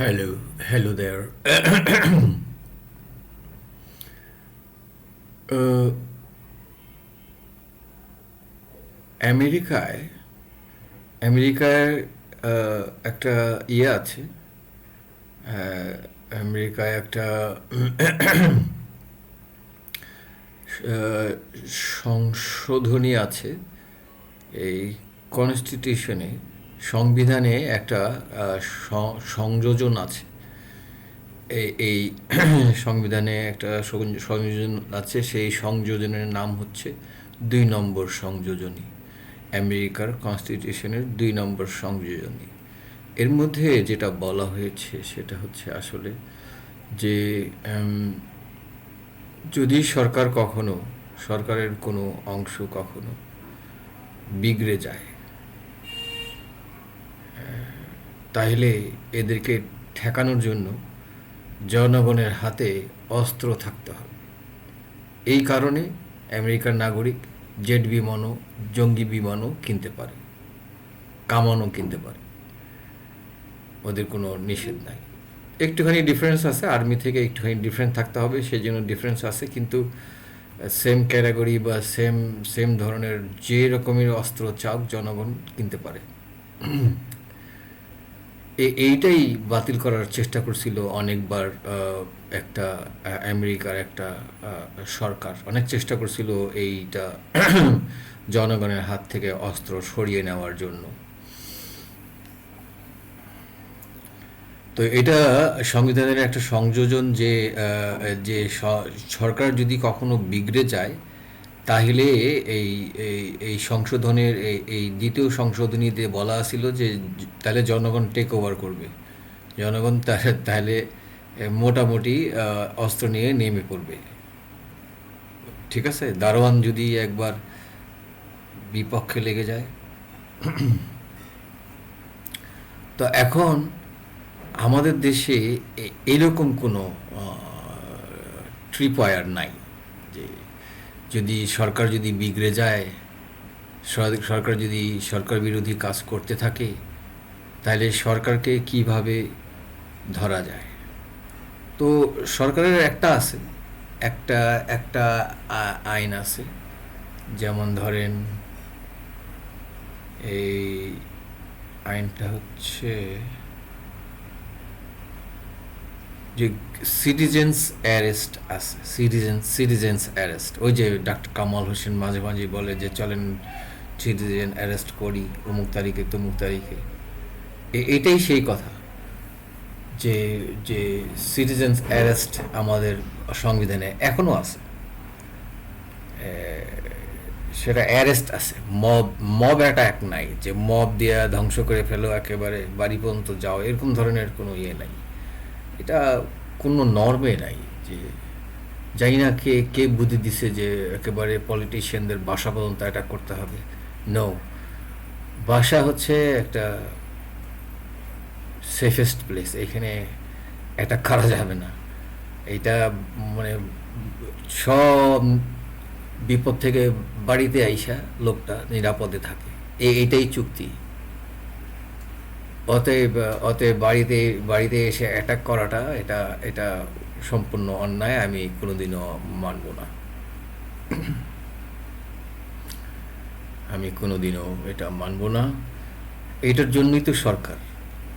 Hello, hello there. uh, আমেরিকায় আমেরিকায় আহ, একটা ইয়ে আছে আমেরিকায় একটা আহ, সংশোধনী আছে এই কনস্টিটিউশনে সংবিধানে একটা সংযোজন আছে। এই সংবিধানে একটা সংযোজন আছে, সেই সংযোজনের নাম হচ্ছে দুই নম্বর সংযোজনী। আমেরিকার কনস্টিটিউশনের দুই নম্বর সংযোজনী। এর মধ্যে যেটা বলা হয়েছে সেটা হচ্ছে আসলে যে যদি সরকার কখনো, সরকারের কোনো অংশ কখনো বিগড়ে যায় তাহলে এদেরকে ঠেকানোর জন্য জনগণের হাতে অস্ত্র থাকতে হবে। এই কারণে আমেরিকার নাগরিক জেট বিমানও, জঙ্গি বিমানও কিনতে পারে, কামানও কিনতে পারে। ওদের কোনো নিষেধ নাই। একটুখানি ডিফারেন্স আছে আর্মি থেকে একটুখানি ডিফারেন্স থাকতে হবে সেই জন্য ডিফারেন্স আছে, কিন্তু সেম ক্যাটাগরি বা সেম সেম ধরনের যে রকমের অস্ত্র চাও জনগণ কিনতে পারে। এইটাই বাতিল করার চেষ্টা করছিল অনেকবার একটা আমেরিকার একটা সরকার। অনেক চেষ্টা করছিল এইটা জনগণের হাত থেকে অস্ত্র সরিয়ে নেওয়ার জন্য। তো এটা সংবিধানের একটা সংযোজন যে যে সরকার যদি কখনো বিগড়ে যায় তাহলে এই এই এই সংশোধনের, এই দ্বিতীয় সংশোধনীতে বলা ছিল যে তাহলে জনগণ টেক ওভার করবে। জনগণ তাহলে তাহলে মোটামুটি অস্ত্র নিয়ে নেমে পড়বে। ঠিক আছে? দারোয়ান যদি একবার বিপক্ষে লেগে যায়। তো এখন আমাদের দেশে এরকম কোনো ট্রিপওয়ার নাই। যদি সরকার যদি বিগড়ে যায় সরকার যদি সরকার বিরোধী কাজ করতে থাকে, তাহলে সরকারকে কীভাবে ধরা যায়? তো সরকারের একটা আছে, একটা একটা আইন আছে, যেমন ধরেন এই আইনটা হচ্ছে যে সিটিজেন্স অ্যারেস্ট আছে সিটিজেন সিটিজেন্স অ্যারেস্ট ওই যে ডাক্তার কামাল হোসেন মাঝে মাঝে বলে যে, চলেন সিটিজেন অ্যারেস্ট করি, অমুক তারিখে, তমুক তারিখে। এটাই সেই কথা যে যে সিটিজেন্স অ্যারেস্ট আমাদের সংবিধানে এখনও আছে। সেটা অ্যারেস্ট আছে। মব মব অ্যাটাক নাই। যে মব দিয়ে ধ্বংস করে ফেলো একেবারে, বাড়ি পর্যন্ত যাও, এরকম ধরনের কোনো ইয়ে নাই। এটা কোনো নর্মে নাই যে জানি না কে কে বুদ্ধি দিছে যে একেবারে পলিটিশিয়ানদের বাসা পর্যন্ত অ্যাটাক করতে হবে। নো বাসা হচ্ছে একটা সেফেস্ট প্লেস এখানে অ্যাটাক করা যাবে না। এটা মানে সব বিপদ থেকে বাড়িতে আইসা লোকটা নিরাপদে থাকে। এই এটাই চুক্তি। অতএব অতএব বাড়িতে বাড়িতে এসে অ্যাটাক করাটা এটা এটা সম্পূর্ণ অন্যায়, আমি কোনোদিনও মানব না। আমি কোনোদিনও এটা মানব না। এটার জন্যই তো সরকার।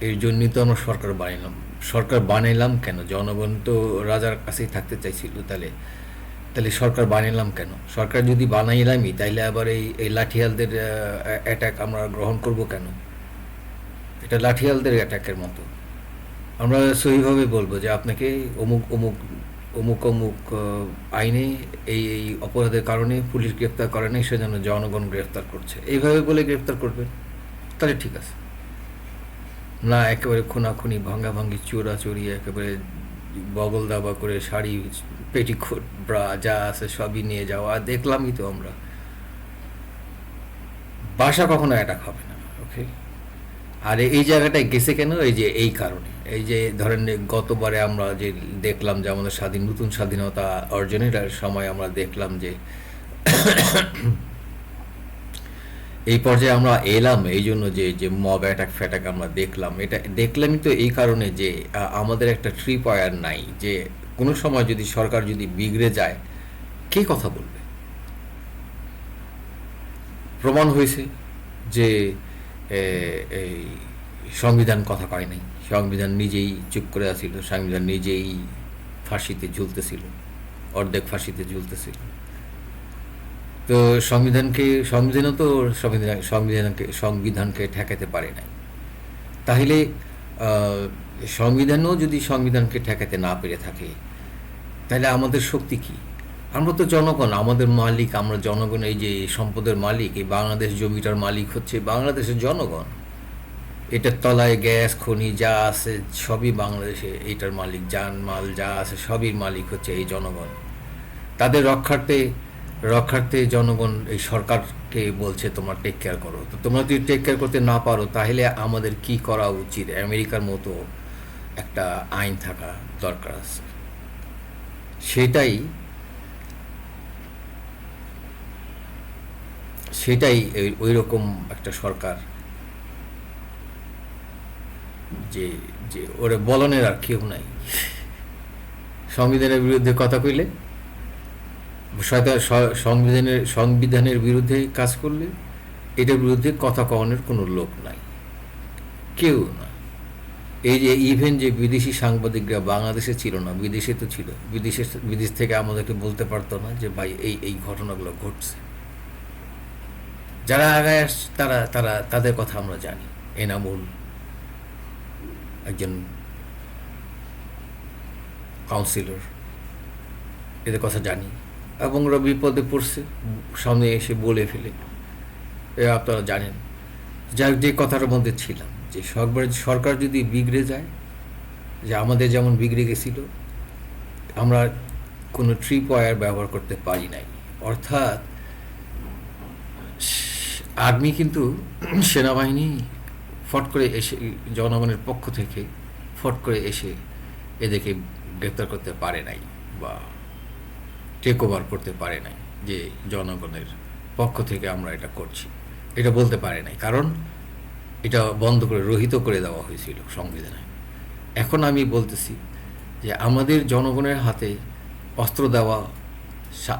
এর জন্যই তো আমরা সরকার বানাইলাম। সরকার বানাইলাম কেন? জনগণ তো রাজার কাছেই থাকতে চাইছিল, তাহলে তাহলে সরকার বানাইলাম কেন? সরকার যদি বানাইলামই, তাইলে আবার এই এই লাঠিয়ালদের অ্যাটাক আমরা গ্রহণ করব কেন? এটা লাঠিয়ালদের অ্যাটাকের মতো। আমরা সহিভাবে বলব যে আপনাকে অমুক অমুক অমুক অমুক আইনে এই এই অপরাধের কারণে পুলিশ গ্রেপ্তার করে নাই, সেজন্য জনগণ গ্রেফতার করছে। এইভাবে বলে গ্রেফতার করবেন? তাহলে ঠিক আছে। না একেবারে খুনাখুনি, ভাঙ্গাভাঙ্গি, চোরাচুরি, একেবারে বগল দাবা করে শাড়ি, পেটিকোট, ব্রা, যা আছে সবই নিয়ে যাওয়া দেখলামই তো আমরা। বাসা কখনো অ্যাটাক হবে না ওকে আর এই জায়গাটায় গেছে কেন? এই যে এই কারণে। এই যে ধরেন গতবারে আমরা যে দেখলাম যে আমাদের স্বাধীন, নতুন স্বাধীনতা অর্জনের সময় আমরা দেখলাম যে এই পর্যায়ে আমরা এলাম, এই জন্য যে যে মব অ্যাটাক ফ্যাটাক আমরা দেখলাম। এটা দেখলামই তো এই কারণে যে আমাদের একটা ট্রিপ ওয়ার নাই যে, কোনো সময় যদি সরকার যদি বিগড়ে যায়, কে কথা বলবে? প্রমাণ হয়েছে যে এই সংবিধান কথা কয় নাই। সংবিধান নিজেই চুপ করে আছিল, সংবিধান নিজেই ফাঁসিতে ঝুলতেছিল, অর্ধেক ফাঁসিতে ঝুলতেছিল। তো সংবিধানকে, সংবিধানও তো সংবিধান, সংবিধানকে সংবিধানকে ঠেকাতে পারে নাই। তাহলে সংবিধানও যদি সংবিধানকে ঠেকাতে না পেরে থাকে, তাহলে আমাদের শক্তি কি? আমরা তো জনগণ, আমাদের মালিক, আমরা জনগণ, এই যে সম্পদের মালিক, এই বাংলাদেশ জমিটার মালিক হচ্ছে বাংলাদেশের জনগণ। এটার তলায় গ্যাস, খনি যা আছে, সবই বাংলাদেশে এইটার মালিক যান মাল যা আছে, সবই মালিক হচ্ছে এই জনগণ। তাদের রক্ষার্থে রক্ষার্থে জনগণ এই সরকারকে বলছে, তোমরা টেক কেয়ার করো। তো তোমরা যদি টেক কেয়ার করতে না পারো, তাহলে আমাদের কি করা উচিত? আমেরিকার মতো একটা আইন থাকা দরকার আছে। সেটাই সেটাই ওই রকম একটা সরকার যে যে ওরে বলনের আর কেউ নাই। সংবিধানের বিরুদ্ধে কথা কইলে সংবিধানের সংবিধানের বিরুদ্ধে কাজ করলে, এটার বিরুদ্ধে কথা কওয়ানোর কোনো লোক নাই। কেউ না। এই যে ইভেন যে বিদেশি সাংবাদিকরা, বাংলাদেশে ছিল না, বিদেশে তো ছিল বিদেশে বিদেশ থেকে আমাদেরকে বলতে পারতো না যে, ভাই, এই এই ঘটনাগুলো ঘটছে। যারা আগায় আসছে তারা তারা তাদের কথা আমরা জানি। এনামুল একজন কাউন্সিলর এদের কথা জানি। এবং ওরা বিপদে পড়ছে সামনে এসে বলে ফেলে। এ আপনারা জানেন। হোক, যে কথাটার মধ্যে ছিলাম যে সরকার সরকার যদি বিগড়ে যায় যে আমাদের যেমন বিগড়ে গেছিল আমরা কোনো ট্রিপ ওয়ার ব্যবহার করতে পারি নাই। অর্থাৎ আর্মি কিন্তু সেনাবাহিনী ফট করে এসে, জনগণের পক্ষ থেকে ফট করে এসে এদেরকে গ্রেপ্তার করতে পারে নাই বা টেক ওভার করতে পারে নাই যে জনগণের পক্ষ থেকে আমরা এটা করছি। এটা বলতে পারে নাই। কারণ এটা বন্ধ করে, রহিত করে দেওয়া হয়েছিল সংবিধানে। এখন আমি বলতেছি যে আমাদের জনগণের হাতে অস্ত্র দেওয়া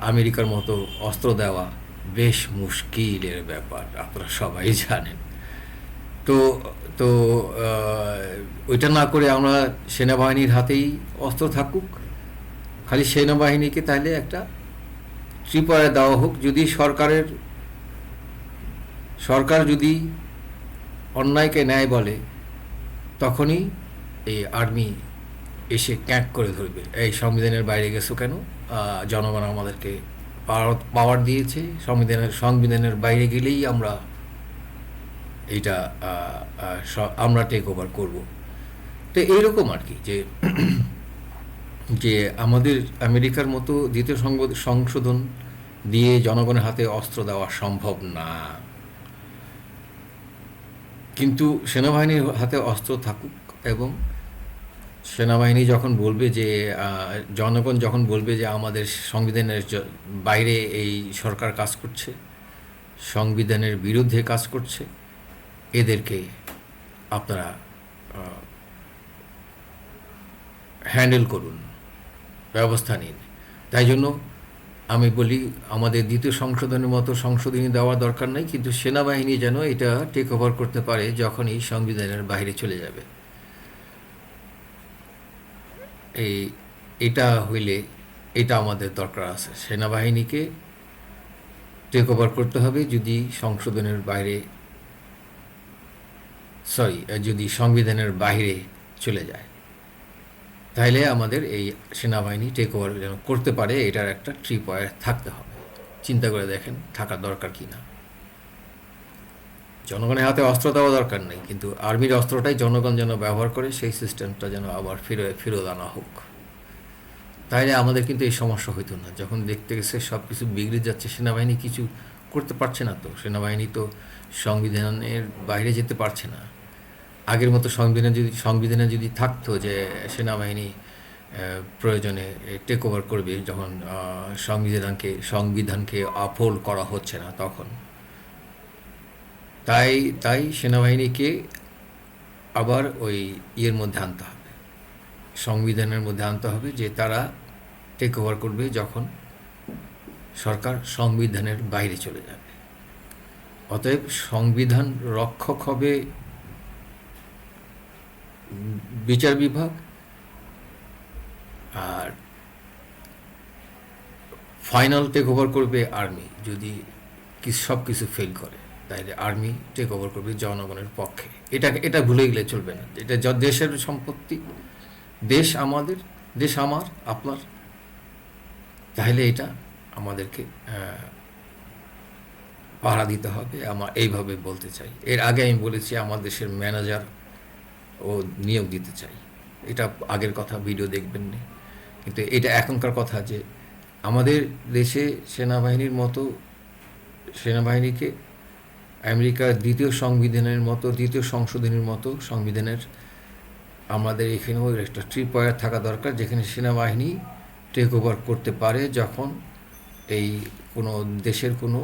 আমেরিকার মতো অস্ত্র দেওয়া বেশ মুশকিলের ব্যাপার, আপনারা সবাই জানেন। তো তো ওইটা না করে আমরা সেনাবাহিনীর হাতেই অস্ত্র থাকুক, খালি সেনাবাহিনীকে তাহলে একটা ত্রিপুরায় দেওয়া হোক, যদি সরকারের, সরকার যদি অন্যায়কে ন্যায় বলে, তখনই এই আর্মি এসে ক্যাঁক করে ধরবে। এই সংবিধানের বাইরে গেছো কেন? জনগণ আমাদেরকে পাওয়ার দিয়েছে। সংবিধানের সংবিধানের বাইরে গেলেই আমরা স- আমরা টেক ওভার করব। তো এইরকম আর কি, যে যে আমাদের আমেরিকার মতো দ্বিতীয় সংশোধন দিয়ে জনগণের হাতে অস্ত্র দেওয়া সম্ভব না। কিন্তু সেনাবাহিনীর হাতে অস্ত্র থাকুক এবং সেনাবাহিনী যখন বলবে যে জনগণ যখন বলবে যে আমাদের সংবিধানের বাইরে এই সরকার কাজ করছে, সংবিধানের বিরুদ্ধে কাজ করছে, এদেরকে আপনারা হ্যান্ডেল করুন, ব্যবস্থা নিন। তাই জন্য আমি বলি, আমাদের দ্বিতীয় সংশোধনের মতো সংশোধনী দেওয়ার দরকার নেই, কিন্তু সেনাবাহিনী যেন এটা টেক ওভার করতে পারে যখন এই সংবিধানের বাইরে চলে যাবে। এই, এটা হইলে এটা আমাদের দরকার আছে। সেনাবাহিনীকে টেক ওভার করতে হবে যদি সংশোধনের বাইরে সরি যদি সংবিধানের বাইরে চলে যায়। তাইলে আমাদের এই সেনাবাহিনী টেক ওভার যেন করতে পারে, এটার একটা ট্রিপ থাকতে হবে। চিন্তা করে দেখেন থাকা দরকার কি না জনগণের হাতে অস্ত্র দেওয়া দরকার নেই, কিন্তু আর্মির অস্ত্রটাই জনগণ যেন ব্যবহার করে, সেই সিস্টেমটা যেন আবার ফিরে, ফেরত আনা হোক। তাইলে আমাদের কিন্তু এই সমস্যা হইতো না। যখন দেখতে গেছে সব কিছু বিগড়ে যাচ্ছে, সেনাবাহিনী কিছু করতে পারছে না তো। সেনাবাহিনী তো সংবিধানের বাইরে যেতে পারছে না। আগের মতো সংবিধান যদি, সংবিধানে যদি থাকতো যে সেনাবাহিনী প্রয়োজনে টেক ওভার করবে, যখন সংবিধানকে সংবিধানকে আপহোল্ড করা হচ্ছে না তখন। তাই তাই সেনাবাহিনীকে আবার ওই ইয়ের মধ্যে আনতে হবে। সংবিধানের মধ্যে আনতে হবে যে তারা টেক ওভার করবে যখন সরকার সংবিধানের বাইরে চলে যাবে। অতএব সংবিধান রক্ষক হবে বিচার বিভাগ আর ফাইনাল টেক ওভার করবে আর্মি যদি সব কিছু ফেল করে। তাইলে আর্মি টেক ওভার করবে জনগণের পক্ষে। এটা এটা ভুলে গেলে চলবে না। এটা দেশের সম্পত্তি। দেশ আমাদের, দেশ আমার, আপনার। তাহলে এটা আমাদেরকে পাহারা দিতে হবে। আমার এইভাবে বলতে চাই। এর আগে আমি বলেছি, আমার দেশের ম্যানেজার ও নিয়োগ দিতে চাই। এটা আগের কথা ভিডিও দেখবেন না। কিন্তু এটা এখনকার কথা যে, আমাদের দেশে সেনাবাহিনীর মতো সেনাবাহিনীকে আমেরিকার দ্বিতীয় সংবিধানের মতো, দ্বিতীয় সংশোধনীর মতো সংবিধানের আমাদের এখানেও একটা ট্রিপয়ার থাকা দরকার, যেখানে সেনাবাহিনী টেক ওভার করতে পারে যখন এই কোনো দেশের কোনো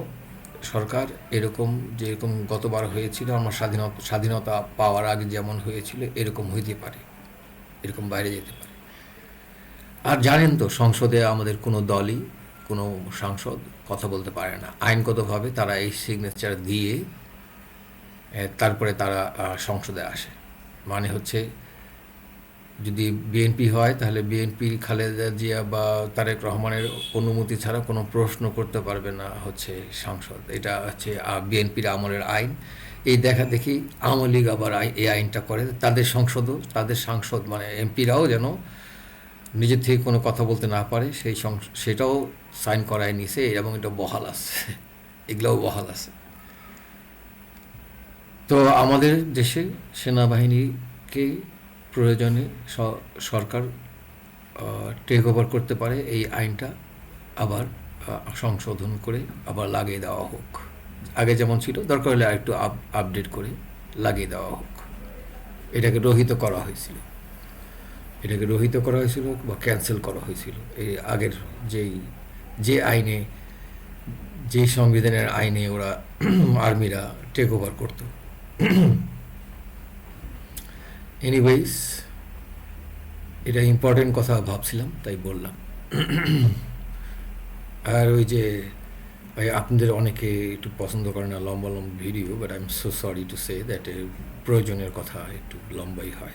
সরকার এরকম যেরকম গতবার হয়েছিল, আমার স্বাধীনতা স্বাধীনতা পাওয়ার আগে যেমন হয়েছিল, এরকম হইতে পারে, এরকম বাইরে যেতে পারে। আর জানেন তো সংসদে আমাদের কোনো দলই কোনো সাংসদ কথা বলতে পারে না। আইনগতভাবে তারা এই সিগনেচার দিয়ে তারপরে তারা সংসদে আসে। মানে হচ্ছে, যদি বিএনপি হয়, তাহলে বিএনপির খালেদা জিয়া বা তারেক রহমানের অনুমতি ছাড়া কোনো প্রশ্ন করতে পারবে না হচ্ছে সাংসদ। এটা হচ্ছে বিএনপির আমলের আইন। এই দেখা দেখি আওয়ামী লীগ আবার এই আইনটা করে। তাদের সংসদও, তাদের সাংসদ মানে এমপিরাও যেন নিজের থেকে কোনো কথা বলতে না পারে, সেই সেটাও সাইন করায় নিছে এবং এটা বহাল আছে। এগুলোও বহাল আছে। তো আমাদের দেশে সেনাবাহিনীকে প্রয়োজনে সরকার টেক ওভার করতে পারে। এই আইনটা আবার সংশোধন করে আবার লাগিয়ে দেওয়া হোক। আগে যেমন ছিল, দরকার হলে আরেকটু আপ আপডেট করে লাগিয়ে দেওয়া হোক। এটাকে রহিত করা হয়েছিল। এটাকে রহিত করা হয়েছিল বা ক্যান্সেল করা হয়েছিল। এই আগের যেই, যে আইনে যে সংবিধানের আইনে ওরা আর্মিরা টেক ওভার করতো। এনিওয়েজ এটা ইম্পর্টেন্ট কথা ভাবছিলাম, তাই বললাম। আর ওই যে, ভাই, আপনাদের অনেকে একটু পছন্দ করে না লম্বা লম্বা video but I am so sorry to say that প্রয়োজনের কথা একটু লম্বাই হয়।